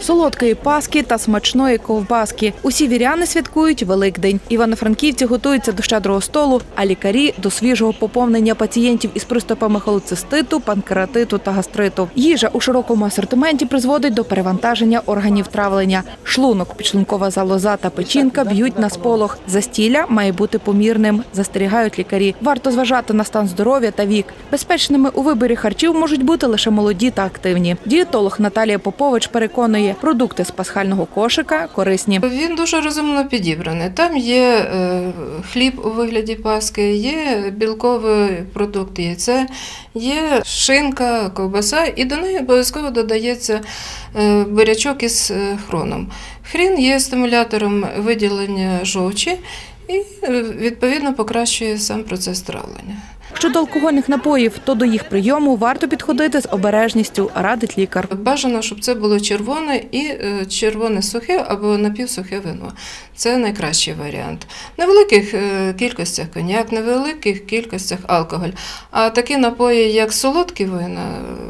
солодкої паски та смачної ковбаски. Усі віряни святкують Великдень. Івано-франківці готуються до щедрого столу, а лікарі до свіжого поповнення пацієнтів із приступами холециститу, панкератиту та гастриту. Їжа у широкому асортименті призводить до перевантаження органів травлення. Шлунок, підшлункова залоза та печінка б'ють на сполох. Застілля має бути помірним, застерігають лікарі. Варто зважати на стан здоров'я та вік. Безпечними у виборі харчів можуть бути лише молоді та активні. Дієтолог Наталія Попович переконує, продукти з пасхального кошика корисні. Він дуже розумно підібраний. Там є е, хліб у вигляді паски, є білковий продукт яйце, є шинка, ковбаса, і до неї обов'язково додається е, бурячок із е, хроном. Хрін є стимулятором виділення жовчі і відповідно покращує сам процес травлення. Щодо алкогольних напоїв, то до їх прийому варто підходити з обережністю, радить лікар. Бажано, щоб це було червоне і е, червоне сухе або напівсухе вино. Це найкращий варіант. В невеликих е, кількостях коньяк, в невеликих кількостях алкоголь. А такі напої, як солодкі вина,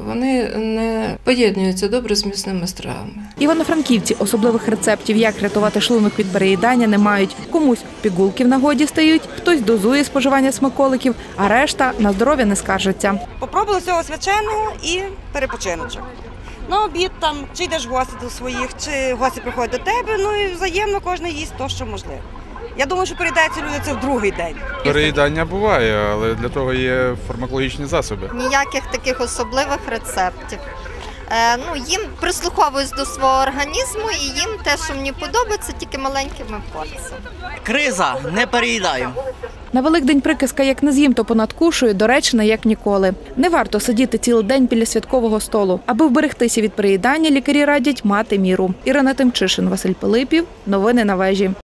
вони не поєднуються добре з міцними стравами. Івано-франківці особливих рецептів, як рятувати шлунок від переїдання, не мають. Комусь пігулки в нагоді стають, хтось дозує споживання смаколиків, а решта на здоров'я не скаржаться. Попробували всього свяченого і перепочиночок. На обід там, чи йдеш в гості до своїх, чи гості приходять до тебе, ну і взаємно кожен їсть то, що можливо. Я думаю, що переїдається люди це в другий день. Переїдання буває, але для того є фармакологічні засоби. ніяких таких особливих рецептів. Е, ну, їм прислуховуюсь до свого організму і їм те, що мені подобається, тільки маленькими порціями. Криза, не переїдаю. На Великдень приказка як не з'їм, то понадкушую, доречна як ніколи. Не варто сидіти цілий день біля святкового столу. Аби вберегтися від переїдання, лікарі радять мати міру. Ірина Тимчишин, Василь Пилипів. Новини на вежі.